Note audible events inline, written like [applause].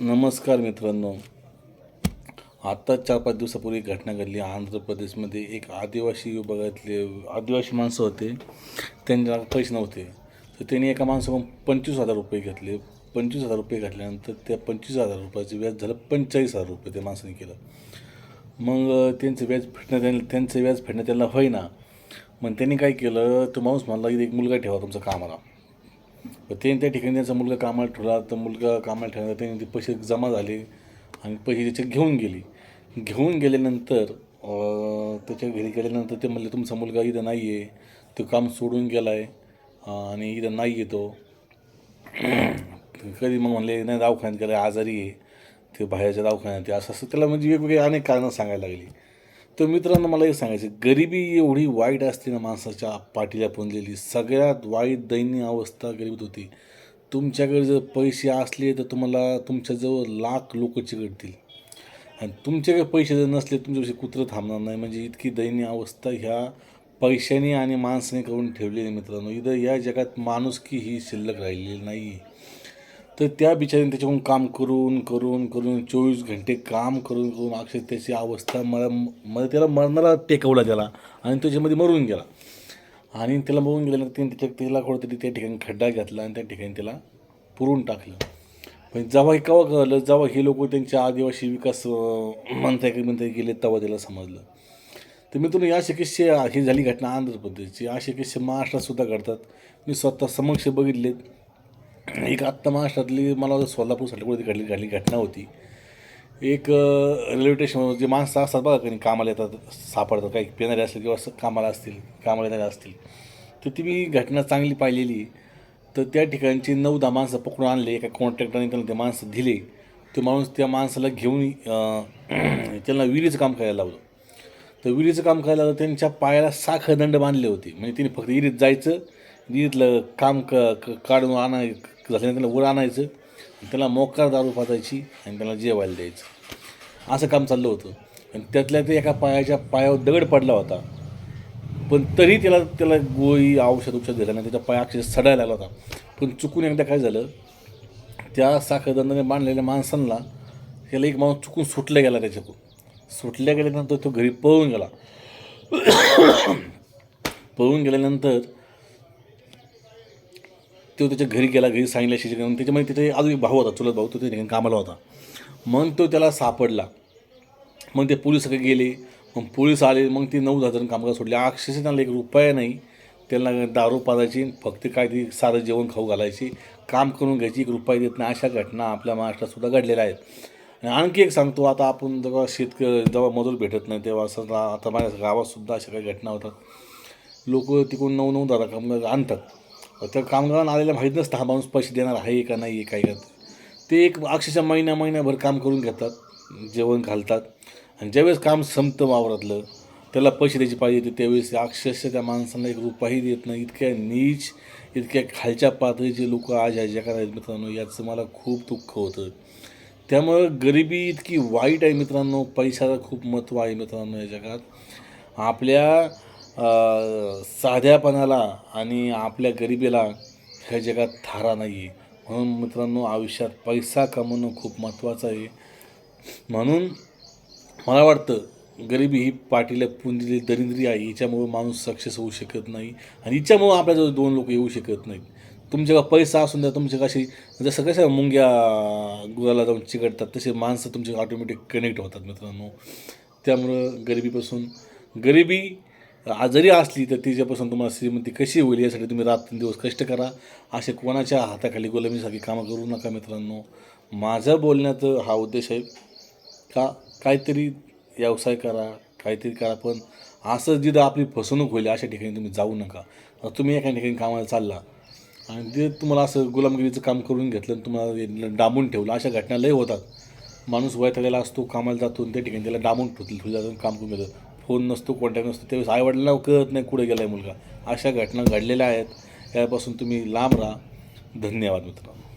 नमस्कार मित्रांनो. आत्ताच चार पाच दिवसापूर्वी एक घटना घडली. आंध्र प्रदेशमध्ये एक आदिवासी विभागातले आदिवासी माणसं होते. त्यांना पैसे नव्हते. तर त्यांनी एका माणसाकडून पंचवीस हजार रुपये घेतले. पंचवीस हजार रुपये घातल्यानंतर त्या पंचवीस हजार रुपयाचं व्याज झालं पंचेचाळीस हजार रुपये त्या माणसाने केलं. मग त्यांचं व्याज फेडणं त्यांना त्यांचं व्याज फेडणं त्यांना होईना. मग त्यांनी काय केलं? तो माणूस म्हणला की एक मुलगा ठेवा तुमचा कामाला. तर ते त्या ठिकाणी त्यांचा मुलगा कामाला ठेवला तर मुलगा कामाला ठेवला त्यांनी ते पैसे जमा झाले आणि पैसे त्याचे घेऊन गेली. घेऊन गेल्यानंतर त्याच्या घरी गेल्यानंतर ते म्हणले तुमचा मुलगा इथं नाही आहे तो काम सोडून गेला आहे आणि इथं नाही येतो [clears throat] कधी मग म्हणले नाही दवाखान्यात गेला आजारी आहे ते बाहेरच्या दवाखान्यात ते असं असं त्याला म्हणजे वेगवेगळे अनेक कारणं सांगायला लागली. तर मित्रांनो मला एक सांगायचं गरिबी एवढी वाईट असते ना माणसाच्या पाठीला पुंजलेली. सगळ्यात वाईट दयनीय अवस्था गरिबीत होती. तुमच्याकडे जर पैसे असले तर तुम्हाला तुमच्याजवळ लाख लोक चिकटतील आणि तुमच्याकडे पैसे जर नसले तुमच्यापाशी कुत्रं थांबणार नाही. म्हणजे इतकी दयनीय अवस्था ह्या पैशाने आणि माणसाने करून ठेवलेली मित्रांनो. इथं या जगात माणुसकी ही शिल्लक राहिलेली नाही आहे तर त्या बिचारीने त्याच्याकडून काम करून करून करून चोवीस घंटे काम करून करून अक्षर त्याची अवस्था मला मला त्याला मरणाला टेकवला त्याला आणि त्याच्यामध्ये मरून गेला. आणि त्याला मरून गेल्यानंतर त्याने त्याच्या त्याला कुठंतरी त्या ठिकाणी खड्डा घातला आणि त्या ठिकाणी त्याला पुरून टाकलं. पण जेव्हा हे केव्हा कळलं जेव्हा हे लोक त्यांच्या आदिवासी विकास अं, म्हणता की म्हणता गेले तेव्हा त्याला समजलं. तर मी तुला या किस्से ही झाली घटना आंध्र प्रदेशची. असे किस्से महाराष्ट्रात सुद्धा घडतात. मी स्वतः समक्ष बघितलेत. एक आत्ता महाराष्ट्रातली मला सोलापूरसाठी कुठे घडली घडली घटना होती. एक रेल्वे स्टेशनवर जे माणसं असतात बघा कधी कामाला येतात सापडतात काही पेणारे असतील किंवा असं कामाला असतील कामाला येणारे असतील. तर ती मी घटना चांगली पाहिलेली. तर त्या ठिकाणची नऊ दहा माणसं पकडून आणले एका कॉन्ट्रॅक्टरने त्यांना ते माणसं दिले. ते माणूस त्या माणसाला घेऊन [clears throat] त्यांना विहिरीचं काम करायला लावलं. तर विहिरीचं काम करायला लावलं त्यांच्या पायाला साखर दंड बांधले होते. म्हणजे तिने फक्त विहिरीत जायचं विहिरीतलं काम क क- काढून आणाय झाल्यानंतर त्याला वर आणायचं त्याला मोकार दारू पाजायची आणि त्याला जेवायला द्यायचं. असं काम चाललं होतं. आणि त्यातल्या ते एका पायाच्या पायावर दगड पडला होता. पण तरी त्याला त्याला गोळी औषध उपचार दिला नाही. त्याच्या पाय अक्षरशः सडायला लागला होता. पण चुकून एकदा काय झालं त्या साखरदंडाने बांधलेल्या माणसांना त्याला एक माणूस चुकून सुटला गेला त्याच्याकडून. सुटल्या गेल्यानंतर तो घरी पळून गेला. पळून गेल्यानंतर तो त्याच्या घरी गेला घरी सांगितल्या शिक्षक त्याच्यामध्ये त्याचे अजून एक भाऊ होता चुलत भाऊ तो त्या कामाला होता. मग तो त्याला सापडला. मग ते पोलिसकडे गेले. मग पोलीस आले मग ते नऊ दहा जण कामगार सोडले. अक्षरशः त्यांना एक रुपया नाही. त्यांना दारू पाजायची फक्त काय ती साधं जेवण खाऊ घालायची. काम करून घ्यायची एक रुपया देत नाही. अशा घटना आपल्या महाराष्ट्रातसुद्धा घडलेल्या आहेत. आणि आणखी एक सांगतो आता आपण जेव्हा शेतकरी जेव्हा मजूर भेटत नाही तेव्हा असं आता माझ्या गावातसुद्धा अशा काही घटना होतात. लोक तिकडून नऊ नऊ दहा कामगार आणतात. तर कामगारांना आलेला माहीत नसतं हा माणूस पैसे देणार आहे का नाही आहे काय करत ते एक अक्षरशः महिन्या महिन्याभर काम करून घेतात जेवण घालतात. आणि ज्यावेळेस काम संपतं वावरातलं त्याला पैसे द्यायची पाहिजे होते त्यावेळेस अक्षरशः त्या माणसांना एक रुपयाही देत नाही. इतक्या नीच इतक्या खालच्या पातळीचे लोक आज या जगात आहेत मित्रांनो याचं मला खूप दुःख होतं. त्यामुळं गरिबी इतकी वाईट आहे मित्रांनो पैशाला खूप महत्त्व आहे मित्रांनो या जगात. आपल्या साध्यापणाला आणि आपल्या गरिबीला ह्या जगात थारा नाही आहे म्हणून मित्रांनो आयुष्यात पैसा कमवणं खूप महत्त्वाचं आहे. म्हणून मला वाटतं गरिबी ही पाठीला पुंजलेली दरिद्री आहे. हिच्यामुळं माणूस सक्सेस होऊ शकत नाही आणि हिच्यामुळं आपल्याजवळ दोन लोक येऊ शकत नाहीत. तुमच्याकडे पैसा असून द्या तुमच्या कशी जसं कशा मुंग्या गुराला जाऊन चिकटतात तसे माणसं तुमचे ऑटोमॅटिक कनेक्ट होतात मित्रांनो. त्यामुळं गरिबीपासून गरिबी जरी असली तर तिच्यापासून तुम्हाला श्रीमंती कशी होईल यासाठी तुम्ही रात्रंदिवस कष्ट करा. असे कोणाच्या हाताखाली गुलामीसारखी कामं करू नका मित्रांनो. माझा बोलण्याचा हा उद्देश आहे का? काहीतरी व्यवसाय करा काहीतरी करा पण असं जिथं आपली फसवणूक होईल अशा ठिकाणी तुम्ही जाऊ नका. तुम्ही एका ठिकाणी कामाला चालला आणि ते तुम्हाला असं गुलामगिरीचं काम करून घेतलं आणि तुम्हाला डांबून ठेवलं. अशा घटना लय होतात. माणूस वैतागलेला असतो कामाला जातो त्या ठिकाणी त्याला डांबून ठेवतील ठेवलं जातो काम करून घेतं फोन नसतो कॉन्टॅक्ट नसतो. त्यावेळेस आईवडिलांना कळत नाही कुठे गेला आहे मुलगा. अशा घटना घडलेल्या आहेत. यापासून तुम्ही लांब राहा. धन्यवाद मित्रांनो.